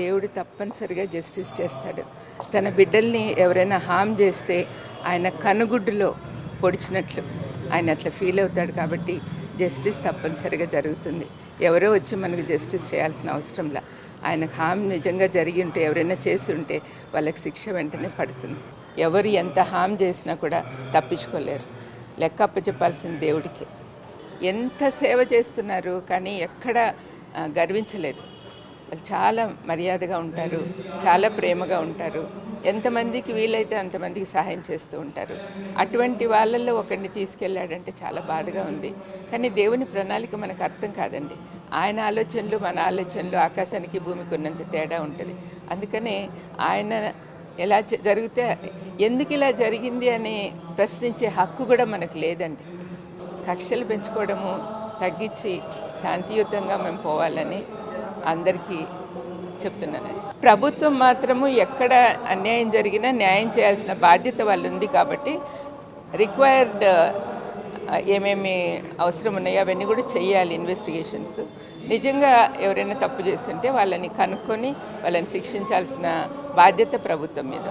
దేవుడు తప్పనిసరిగా జస్టిస్ చేస్తాడు. తన బిడ్డల్ని ఎవరైనా హామ్ చేస్తే ఆయన కనుగుడ్డులో పొడిచినట్లు ఆయన అట్లా ఫీల్ అవుతాడు కాబట్టి జస్టిస్ తప్పనిసరిగా జరుగుతుంది. ఎవరో వచ్చి మనకు జస్టిస్ చేయాల్సిన అవసరంలా ఆయనకు హామ్ నిజంగా జరిగి ఉంటే ఎవరైనా చేసి ఉంటే వాళ్ళకి శిక్ష వెంటనే పడుతుంది. ఎవరు ఎంత హామ్ చేసినా కూడా తప్పించుకోలేరు. లెక్క అప్పచెప్పాల్సిన దేవుడికి. ఎంత సేవ చేస్తున్నారు కానీ ఎక్కడ గర్వించలేదు. వాళ్ళు చాలా మర్యాదగా ఉంటారు చాలా ప్రేమగా ఉంటారు. ఎంతమందికి వీలైతే అంతమందికి సహాయం చేస్తూ ఉంటారు. అటువంటి వాళ్ళల్లో ఒకరిని తీసుకెళ్ళాడంటే చాలా బాధగా ఉంది. కానీ దేవుని ప్రణాళిక మనకు అర్థం కాదండి. ఆయన ఆలోచనలు మన ఆలోచనలు ఆకాశానికి భూమికి ఉన్నంత తేడా ఉంటుంది. అందుకనే ఆయన ఎలా జరిగితే ఎందుకు ఇలా జరిగింది అని ప్రశ్నించే హక్కు కూడా మనకు లేదండి. కక్షలు పెంచుకోవడము తగ్గించి శాంతియుతంగా మేము పోవాలని అందరికీ చెప్తున్నాను. ప్రభుత్వం మాత్రము ఎక్కడ అన్యాయం జరిగినా న్యాయం చేయాల్సిన బాధ్యత వాళ్ళు ఉంది కాబట్టి రిక్వైర్డ్ ఏమేమి అవసరం ఉన్నాయో అవన్నీ కూడా చేయాలి ఇన్వెస్టిగేషన్స్ నిజంగా ఎవరైనా తప్పు చేస్తుంటే వాళ్ళని కనుక్కొని వాళ్ళని శిక్షించాల్సిన బాధ్యత ప్రభుత్వం మీద